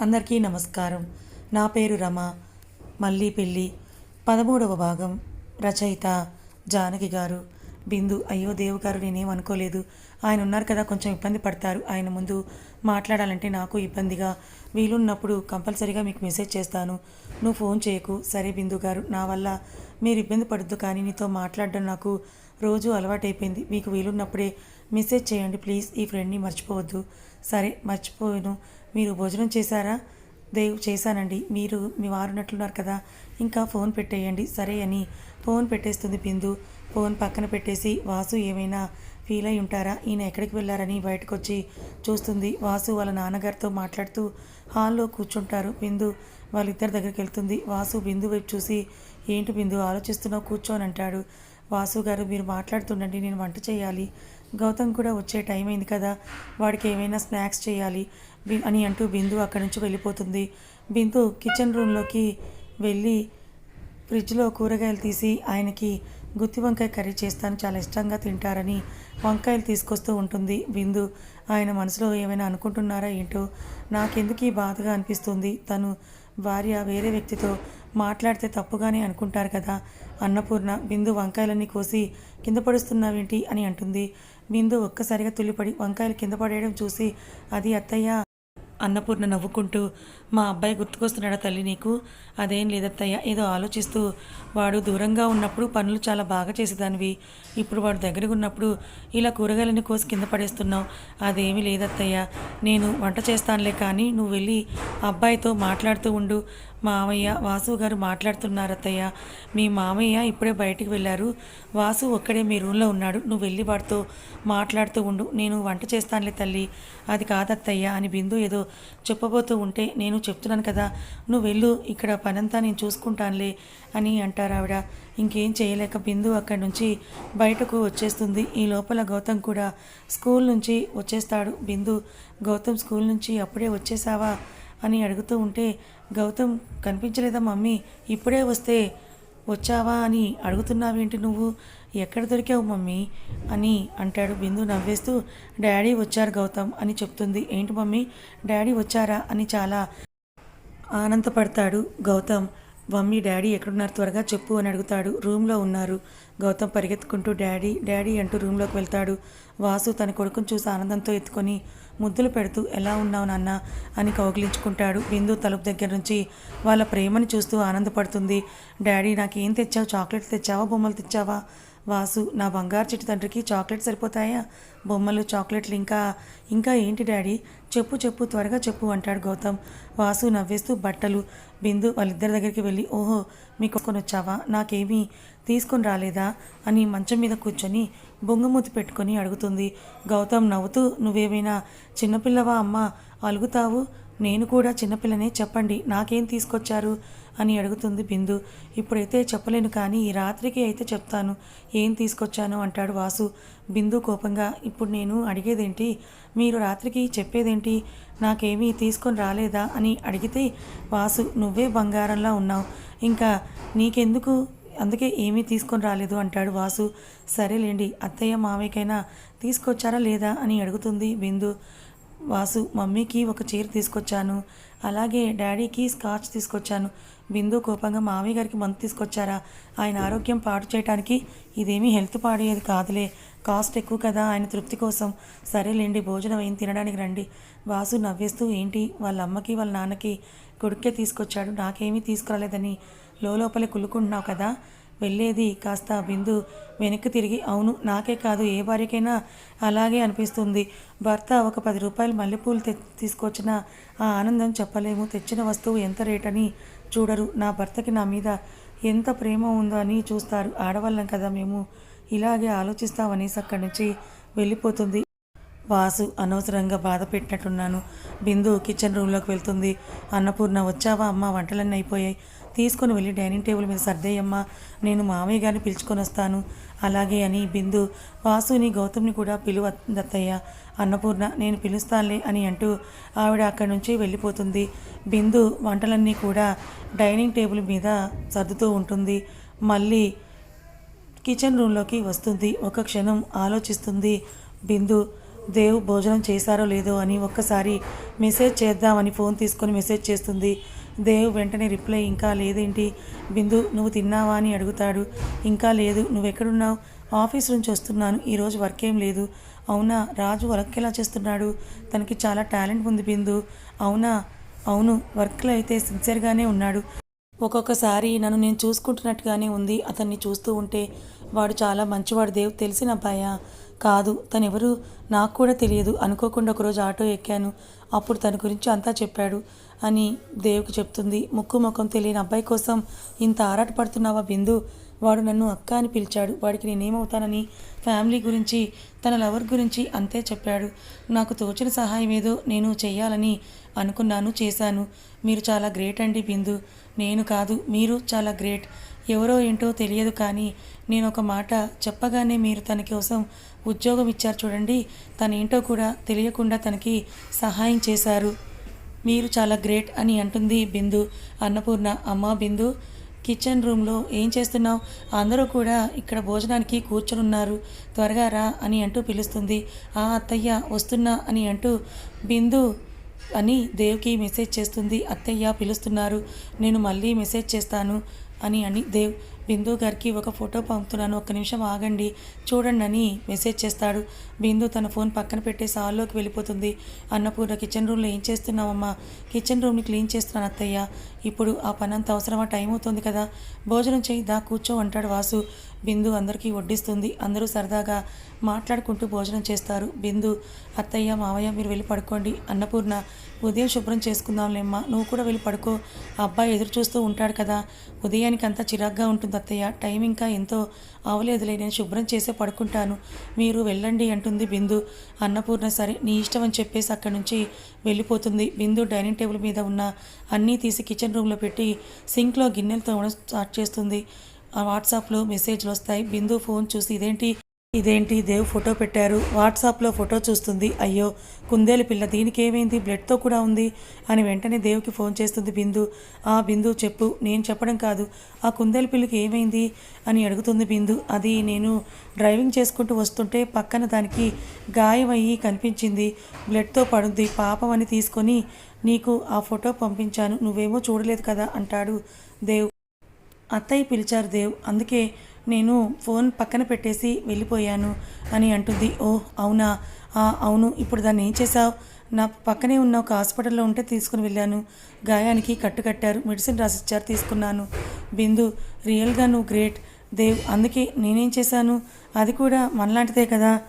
అందరికీ నమస్కారం. నా పేరు రమ. మళ్ళీ పెళ్ళి. పదమూడవ భాగం. రచయిత జానకి గారు. బిందు అయ్యో దేవు గారు నేనేం అనుకోలేదు. ఆయన ఉన్నారు కదా కొంచెం ఇబ్బంది పడతారు. ఆయన ముందు మాట్లాడాలంటే నాకు ఇబ్బందిగా. వీలున్నప్పుడు కంపల్సరీగా మీకు మెసేజ్ చేస్తాను. నువ్వు ఫోన్ చేయకు. సరే బిందు గారు నా వల్ల మీరు ఇబ్బంది పడద్దు కానీ నీతో మాట్లాడడం నాకు రోజు అలవాటైపోయింది. మీకు వీలున్నప్పుడే మెసేజ్ చేయండి ప్లీజ్. ఈ ఫ్రెండ్ని మర్చిపోవద్దు. సరే మర్చిపోయాను మీరు భోజనం చేశారా? దేవ్ చేశానండి. మీరు మీ వారున్నట్లున్నారు కదా. ఇంకా ఫోన్ పెట్టేయండి. సరే అని ఫోన్ పెట్టేస్తుంది బిందు. ఫోన్ పక్కన పెట్టేసి వాసు ఏమైనా ఫీల్ అయి ఉంటారా? ఈయన ఎక్కడికి వెళ్ళారని బయటకు వచ్చి చూస్తుంది. వాసు వాళ్ళ నాన్నగారితో మాట్లాడుతూ హాల్లో కూర్చుంటారు. బిందు వాళ్ళిద్దరి దగ్గరికి వెళ్తుంది. వాసు బిందు వైపు చూసి ఏంటి బిందు ఆలోచిస్తున్నావు? కూర్చోని అంటాడు. వాసు గారు మీరు మాట్లాడుతుండండి. నేను వంట చేయాలి. గౌతమ్ కూడా వచ్చే టైం అయింది కదా. వాడికి ఏమైనా స్నాక్స్ చేయాలి. అని అంటూ బిందు అక్కడి నుంచి వెళ్ళిపోతుంది. బిందు కిచెన్ రూమ్లోకి వెళ్ళి ఫ్రిడ్జ్లో కూరగాయలు తీసి ఆయనకి గుత్తి వంకాయ కర్రీ చేస్తాను చాలా ఇష్టంగా తింటారని వంకాయలు తీసుకొస్తూ ఉంటుంది. బిందు ఆయన మనసులో ఏమైనా అనుకుంటున్నారా ఏంటో? నాకెందుకు ఈ బాధగా అనిపిస్తుంది? తను భార్య వేరే వ్యక్తితో మాట్లాడితే తప్పుగానే అనుకుంటారు కదా? అన్నపూర్ణ బిందు వంకాయలన్నీ కోసి కింద పడుస్తున్నావేంటి అని అంటుంది. బిందు ఒక్కసారిగా తుల్లిపడి వంకాయలు కింద పడేయడం చూసి అది అత్తయ్య అన్నపూర్ణ నవ్వుకుంటూ మా అబ్బాయి గుర్తుకొస్తున్నాడా తల్లి నీకు? అదేం లేదత్తయ్య. ఏదో ఆలోచిస్తూ వాడు దూరంగా ఉన్నప్పుడు పనులు చాలా బాగా చేసేదానివి. ఇప్పుడు వాడు దగ్గరగా ఉన్నప్పుడు ఇలా కూరగాయలని కోసి కింద పడేస్తున్నావు. అదేమీ లేదత్తయ్య. నేను వంట చేస్తానులే కానీ నువ్వు వెళ్ళి అబ్బాయితో మాట్లాడుతూ ఉండు. మామయ్య వాసు గారు మాట్లాడుతున్నారు అత్తయ్య మీ మామయ్య ఇప్పుడే బయటికి వెళ్ళారు. వాసు ఒక్కడే మీ రూమ్లో ఉన్నాడు. నువ్వు వెళ్ళి వాడితో మాట్లాడుతూ ఉండు. నేను వంట చేస్తానులే తల్లి. అది కాదత్తయ్య అని బిందు ఏదో చెప్పబోతూ ఉంటే నేను చెప్తున్నాను కదా. నువ్వు వెళ్ళు. ఇక్కడ పనంతా నేను చూసుకుంటానులే అని అంటారు ఆవిడ. ఇంకేం చేయలేక బిందు అక్కడి నుంచి బయటకు వచ్చేస్తుంది. ఈ లోపల గౌతమ్ కూడా స్కూల్ నుంచి వచ్చేస్తాడు. బిందు గౌతమ్ స్కూల్ నుంచి అప్పుడే వచ్చేసావా? అని అడుగుతూ ఉంటే గౌతమ్ కనిపించలేదా మమ్మీ? ఇప్పుడే వస్తే వచ్చావా అని అడుగుతున్నావేంటి నువ్వు? ఎక్కడ దొరికావు మమ్మీ? అని అంటాడు బిందు నవ్వేస్తూ. డాడీ వచ్చారు గౌతమ్ అని చెప్తుంది. ఏంటి మమ్మీ? డాడీ వచ్చారా? అని చాలా ఆనందపడతాడు గౌతమ్. మమ్మీ డాడీ ఎక్కడున్నారు? త్వరగా చెప్పు అని అడుగుతాడు. రూమ్లో ఉన్నారు. గౌతమ్ పరిగెత్తుకుంటూ డాడీ డాడీ అంటూ రూమ్లోకి వెళ్తాడు. వాసు తన కొడుకును చూసి ఆనందంతో ఎత్తుకొని ముద్దులు పెడుతూ ఎలా ఉన్నావు నాన్న? అని కౌగిలించుకుంటాడు. బిందు తలుపు దగ్గర నుంచి వాళ్ళ ప్రేమని చూస్తూ ఆనందపడుతుంది. డాడీ నాకేం తెచ్చావు? చాక్లెట్ తెచ్చావా? బొమ్మలు తెచ్చావా? వాసు నా బంగారు చెట్టు తండ్రికి చాక్లెట్ సరిపోతాయా? బొమ్మలు చాక్లెట్లు ఇంకా ఇంకా ఏంటి డాడీ? చెప్పు చెప్పు త్వరగా చెప్పు అంటాడు గౌతమ్. వాసు నవ్వేస్తూ బట్టలు బిందు వాళ్ళిద్దరి దగ్గరికి వెళ్ళి ఓహో మీకు కొని వచ్చావా నాకేమీ తీసుకొని రాలేదా? అని మంచం మీద కూర్చొని బొంగమూతి పెట్టుకొని అడుగుతుంది. గౌతమ్ నవ్వుతూ నువ్వేమైనా చిన్నపిల్లవా అమ్మ? అలుగుతావు? నేను కూడా చిన్నపిల్లనే చెప్పండి నాకేం తీసుకొచ్చారు? అని అడుగుతుంది బిందు. ఇప్పుడైతే చెప్పలేను కానీ ఈ రాత్రికి అయితే చెప్తాను. ఏం తీసుకొచ్చాను? అంటాడు వాసు. బిందు కోపంగా ఇప్పుడు నేను అడిగేదేంటి? మీరు రాత్రికి చెప్పేదేంటి? నాకేమీ తీసుకొని రాలేదా? అని అడిగితే వాసు నువ్వే బంగారంలా ఉన్నావు. ఇంకా నీకెందుకు? అందుకే ఏమీ తీసుకొని రాలేదు అంటాడు వాసు. సరేలేండి అత్తయ్య మామయ్యకైనా తీసుకొచ్చారా లేదా? అని అడుగుతుంది బిందు. వాసు మమ్మీకి ఒక చీర తీసుకొచ్చాను. అలాగే డాడీకి స్కాచ్ తీసుకొచ్చాను. బిందు కోపంగా మామయ్య గారికి మందు తీసుకొచ్చారా? ఆయన ఆరోగ్యం పాడు చేయడానికి ఇదేమీ హెల్త్ పాడేది కాదులే. కాస్ట్ ఎక్కువ కదా ఆయన తృప్తి కోసం. సరేలేండి భోజనం ఏం తినడానికి రండి. వాసు నవ్వేస్తూ ఏంటి? వాళ్ళ అమ్మకి వాళ్ళ నాన్నకి కొడుకే తీసుకొచ్చాడు. నాకేమీ తీసుకురాలేదని లోపలే కులుకుంటున్నావు కదా? వెళ్ళేది కాస్త బిందు వెనక్కి తిరిగి అవును నాకే కాదు ఏ భార్యకైనా అలాగే అనిపిస్తుంది. భర్త ఒక పది రూపాయలు మల్లెపూలు తె తీసుకొచ్చిన ఆ ఆనందం చెప్పలేము. తెచ్చిన వస్తువు ఎంత రేట్ అని చూడరు. నా భర్తకి నా మీద ఎంత ప్రేమ ఉందో అని చూస్తారు. ఆడవాళ్ళం కదా మేము. ఇలాగే ఆలోచిస్తామనేసి అక్కడి నుంచి వెళ్ళిపోతుంది. వాసు అనవసరంగా బాధ పెట్టినట్టున్నాను. బిందు కిచెన్ రూమ్లోకి వెళ్తుంది. అన్నపూర్ణ వచ్చావా? అమ్మ వంటలన్నీ అయిపోయాయి. తీసుకొని వెళ్ళి డైనింగ్ టేబుల్ మీద సర్దేయమ్మా నేను మామయ్య గారిని పిలుచుకొని వస్తాను. అలాగే అని బిందు వాసుని గౌతమ్ని కూడా పిలువ దత్తయ్య అన్నపూర్ణ నేను పిలుస్తానులే అని అంటూ ఆవిడ అక్కడి నుంచి వెళ్ళిపోతుంది. బిందు వంటలన్నీ కూడా డైనింగ్ టేబుల్ మీద సర్దుతూ ఉంటుంది. మళ్ళీ కిచెన్ రూమ్లోకి వస్తుంది. ఒక క్షణం ఆలోచిస్తుంది బిందు దేవ్ భోజనం చేశారో లేదో అని ఒక్కసారి మెసేజ్ చేద్దామని ఫోన్ తీసుకొని మెసేజ్ చేస్తుంది. దేవ్ వెంటనే రిప్లై ఇంకా లేదేంటి? బిందు నువ్వు తిన్నావా? అని అడుగుతాడు. ఇంకా లేదు నువ్వెక్కడున్నావు? ఆఫీస్ నుంచి వస్తున్నాను. ఈరోజు వర్క్ ఏం లేదు. అవునా? రాజు వర్క్ ఎలా చేస్తున్నాడు? తనకి చాలా టాలెంట్ ఉంది బిందు. అవునా? అవును. వర్క్లో అయితే సిన్సియర్గానే ఉన్నాడు. ఒక్కొక్కసారి నన్ను నేను చూసుకుంటున్నట్టుగానే ఉంది. అతన్ని చూస్తూ ఉంటే వాడు చాలా మంచివాడు దేవ్. తెలిసిన అబ్బాయా? కాదు. తను ఎవరు నాకు కూడా తెలియదు. అనుకోకుండా ఒకరోజు ఆటో ఎక్కాను. అప్పుడు తన గురించి అంతా చెప్పాడు. అని దేవుకి చెప్తుంది. ముక్కు ముఖం తెలియని అబ్బాయి కోసం ఇంత ఆరాటపడుతున్నావా బిందు? వాడు నన్ను అక్క అని పిలిచాడు. వాడికి నేనేమవుతానని ఫ్యామిలీ గురించి తన లవర్ గురించి అంతే చెప్పాడు. నాకు తోచిన సహాయం ఏదో నేను చెయ్యాలని అనుకున్నాను చేశాను. మీరు చాలా గ్రేట్ అండి బిందు. నేను కాదు మీరు చాలా గ్రేట్. ఎవరో ఏంటో తెలియదు కానీ నేను ఒక మాట చెప్పగానే మీరు తన కోసం ఉద్యోగం ఇచ్చారు చూడండి. తనేంటో కూడా తెలియకుండా తనకి సహాయం చేశారు. మీరు చాలా గ్రేట్ అని అంటుంది బిందు. అన్నపూర్ణ అమ్మా బిందు కిచెన్ రూమ్లో ఏం చేస్తున్నావు? అందరూ కూడా ఇక్కడ భోజనానికి కూర్చొనున్నారు. త్వరగా రా అని అంటూ పిలుస్తుంది. ఆ అత్తయ్య వస్తున్నా అని అంటూ బిందు అని దేవ్కి మెసేజ్ చేస్తుంది. అత్తయ్య పిలుస్తున్నారు. నేను మళ్ళీ మెసేజ్ చేస్తాను. అని అని దేవ్ బిందు గారికి ఒక ఫోటో పంపుతున్నాను. ఒక్క నిమిషం ఆగండి. చూడండి అని మెసేజ్ చేస్తాడు. బిందు తన ఫోన్ పక్కన పెట్టేసి హాల్లోకి వెళ్ళిపోతుంది. అన్నపూర్ణ కిచెన్ రూమ్లో ఏం చేస్తున్నావమ్మా? కిచెన్ రూమ్ని క్లీన్ చేస్తున్నాను అత్తయ్య. ఇప్పుడు ఆ పని అంత అవసరమా? టైం అవుతుంది కదా. భోజనం చేయి దా కూర్చో అంటాడు వాసు. బిందు అందరికీ వడ్డిస్తుంది. అందరూ సరదాగా మాట్లాడుకుంటూ భోజనం చేస్తారు. బిందు అత్తయ్య మావయ్య మీరు వెళ్ళి పడుకోండి. అన్నపూర్ణ ఉదయం శుభ్రం చేసుకుందాంలేమ్మా. నువ్వు కూడా వెళ్ళి పడుకో. అబ్బాయి ఎదురు చూస్తూ ఉంటాడు కదా. ఉదయం ఉదయానికి అంతా చిరాగ్గా ఉంటుంది అత్తయ్య. టైం ఇంకా ఎంతో అవలేదులే నేను శుభ్రం చేసే పడుకుంటాను. మీరు వెళ్ళండి అంటుంది బిందు. అన్నపూర్ణ సరే నీ ఇష్టం అని చెప్పేసి అక్కడి నుంచి వెళ్ళిపోతుంది. బిందు డైనింగ్ టేబుల్ మీద ఉన్న అన్నీ తీసి కిచెన్ రూమ్లో పెట్టి సింక్లో గిన్నెలు తోమడం స్టార్ట్ చేస్తుంది. ఆ వాట్సాప్లో మెసేజ్లు వస్తాయి. బిందు ఫోన్ చూసి ఇదేంటి ఇదేంటి? దేవ్ ఫోటో పెట్టారు. వాట్సాప్లో ఫోటో చూస్తుంది. అయ్యో కుందేలు పిల్ల దీనికి ఏమైంది? బ్లడ్తో కూడా ఉంది అని వెంటనే దేవుకి ఫోన్ చేస్తుంది బిందు. ఆ బిందు చెప్పు నేను చెప్పడం కాదు. ఆ కుందేలు పిల్లకి ఏమైంది? అని అడుగుతుంది బిందు. అది నేను డ్రైవింగ్ చేసుకుంటూ వస్తుంటే పక్కన దానికి గాయమయ్యి కనిపించింది. బ్లడ్తో పడుద్ది. పాపం అని తీసుకొని నీకు ఆ ఫోటో పంపించాను. నువ్వేమో చూడలేదు కదా అంటాడు దేవ్. అత్తయ్య పిలిచారు దేవ్. అందుకే నేను ఫోన్ పక్కన పెట్టేసి వెళ్ళిపోయాను అని అంటుంది. ఓ అవునా? ఆ, అవును ఇప్పుడు దాన్ని ఏం చేశావు? నా పక్కనే ఉన్న ఒక హాస్పిటల్లో ఉంటే తీసుకుని వెళ్ళాను. గాయానికి కట్టు కట్టారు. మెడిసిన్ రాసిచ్చారు తీసుకున్నాను. బిందు రియల్గా నువ్వు గ్రేట్. దేవ్ అందుకే నేనేం చేశాను? అది కూడా మనలాంటిదే కదా?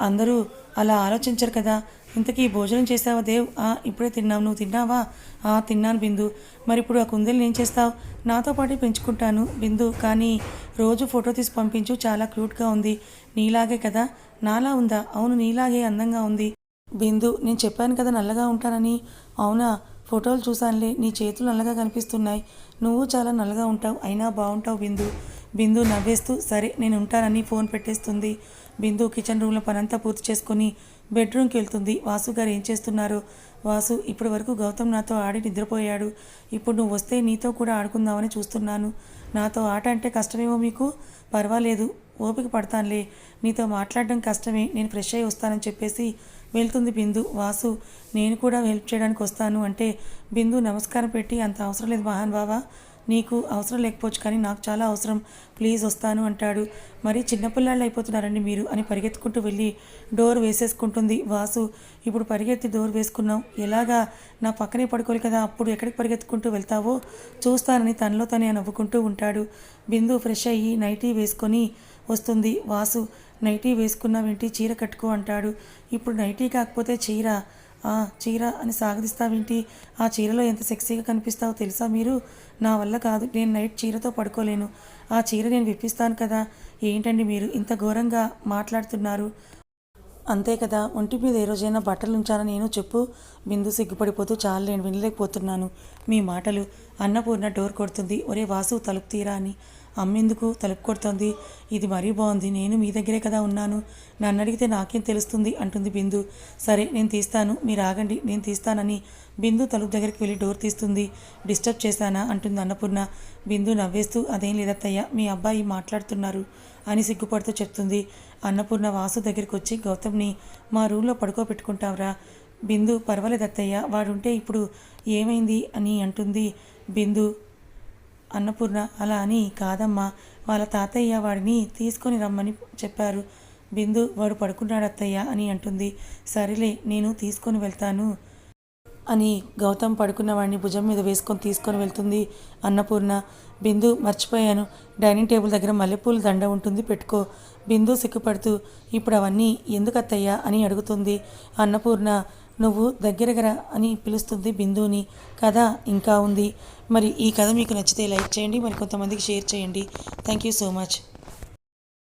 అందరూ అలా ఆలోచించరు కదా? ఇంతకీ భోజనం చేసావా దేవ్? ఆ ఇప్పుడే తిన్నావు. నువ్వు తిన్నావా? ఆ తిన్నాను బిందు. మరి ఇప్పుడు ఆ కుందేలు ఏం చేస్తావు? నాతో పాటే పెంచుకుంటాను బిందు. కానీ రోజు ఫోటో తీసి పంపించు. చాలా క్యూట్గా ఉంది. నీలాగే కదా? నాలా ఉందా? అవును నీలాగే అందంగా ఉంది. బిందు నేను చెప్పాను కదా నల్లగా ఉంటానని. అవునా? ఫోటోలు చూసానులే నీ చేతులు నల్లగా కనిపిస్తున్నాయి. నువ్వు చాలా నల్లగా ఉంటావు. అయినా బాగుంటావు బిందు. బిందు నవ్వేస్తూ సరే నేను ఉంటానని ఫోన్ పెట్టేస్తుంది. బిందు కిచెన్ రూమ్లో పనంతా పూర్తి చేసుకొని బెడ్రూమ్కి వెళ్తుంది. వాసు గారు ఏం చేస్తున్నారు? వాసు ఇప్పటి వరకు గౌతమ్ నాతో ఆడి నిద్రపోయాడు. ఇప్పుడు నువ్వు వస్తే నీతో కూడా ఆడుకుందామని చూస్తున్నాను. నాతో ఆట అంటే కష్టమేమో మీకు? పర్వాలేదు. ఓపిక పడతానులే. నీతో మాట్లాడడం కష్టమే. నేను ఫ్రెష్ అయ్యి వస్తానని చెప్పేసి వెళ్తుంది బిందు. వాసు నేను కూడా హెల్ప్ చేయడానికి వస్తాను అంటే బిందు నమస్కారం పెట్టి అంత అవసరం లేదు మహాన్ బావా. నీకు అవసరం లేకపోవచ్చు కానీ నాకు చాలా అవసరం. ప్లీజ్ వస్తాను అంటాడు. మరి చిన్నపిల్లాళ్ళు అయిపోతున్నారండి మీరు అని పరిగెత్తుకుంటూ వెళ్ళి డోర్ వేసేసుకుంటుంది వాసు. ఇప్పుడు పరిగెత్తి డోర్ వేసుకున్నాం ఎలాగా? నా పక్కనే పడుకోవాలి కదా. అప్పుడు ఎక్కడికి పరిగెత్తుకుంటూ వెళ్తావో? చూస్తానని తనలో తనే నవ్వుకుంటూ ఉంటాడు. బిందు ఫ్రెష్ అయ్యి నైటీ వేసుకొని వస్తుంది. వాసు నైటీ వేసుకున్నావేంటి? చీర కట్టుకో అంటాడు. ఇప్పుడు నైటీ కాకపోతే చీర ఆ చీర అని సాగదీస్తావేంటి? ఆ చీరలో ఎంత సెక్సీగా కనిపిస్తావో తెలుసా మీరు? నా వల్ల కాదు నేను నైట్ చీరతో పడుకోలేను. ఆ చీర నేను విప్పిస్తాను కదా. ఏంటండి మీరు ఇంత ఘోరంగా మాట్లాడుతున్నారు? అంతే కదా. ఒంటి మీద ఏ రోజైనా బట్టలు ఉంచానా నేను? చెప్పు. బిందు సిగ్గుపడిపోతూ చాలు నేను వినలేకపోతున్నాను. మీ మాటలు అన్నపూర్ణ డోర్ కొడుతుంది. ఒరే వాసు తలుపు తీరా అని. అమ్మేందుకు తలుపు కొడుతోంది. ఇది మరీ బాగుంది. నేను మీ దగ్గరే కదా ఉన్నాను. నన్ను అడిగితే నాకేం తెలుస్తుంది? అంటుంది బిందు. సరే నేను తీస్తాను. మీరు ఆగండి. నేను తీస్తానని బిందు తలుపు దగ్గరికి వెళ్ళి డోర్ తీస్తుంది. డిస్టర్బ్ చేశానా? అంటుంది అన్నపూర్ణ. బిందు నవ్వేస్తూ అదేం లేదత్తయ్య మీ అబ్బాయి మాట్లాడుతున్నారు అని సిగ్గుపడుతూ చెప్తుంది. అన్నపూర్ణ వాసు దగ్గరికి వచ్చి గౌతమ్ని మా రూమ్లో పడుకోబెట్టుకుంటావురా. బిందు పర్వాలేదత్తయ్య వాడుంటే ఇప్పుడు ఏమైంది? అని అంటుంది బిందు. అన్నపూర్ణ అలా అని కాదమ్మా. వాళ్ళ తాతయ్య వాడిని తీసుకొని రమ్మని చెప్పారు. బిందు వాడు పడుకున్నాడు అత్తయ్య అని అంటుంది. సరేలే నేను తీసుకొని వెళ్తాను అని గౌతమ్ పడుకున్న వాడిని భుజం మీద వేసుకొని తీసుకొని వెళ్తుంది అన్నపూర్ణ. బిందు మర్చిపోయాను. డైనింగ్ టేబుల్ దగ్గర మల్లెపూల దండ ఉంటుంది పెట్టుకో. బిందు సిగ్గుపడుతూ ఇప్పుడు అవన్నీ ఎందుకు అత్తయ్యా అని అడుగుతుంది అన్నపూర్ణ. నువ్వు దగ్గరగర అని పిలుస్తుంది బిందుని కథ ఇంకా ఉంది. మరి ఈ కథ మీకు నచ్చితే లైక్ చేయండి మరి కొంతమందికి షేర్ చేయండి. Thank you so much.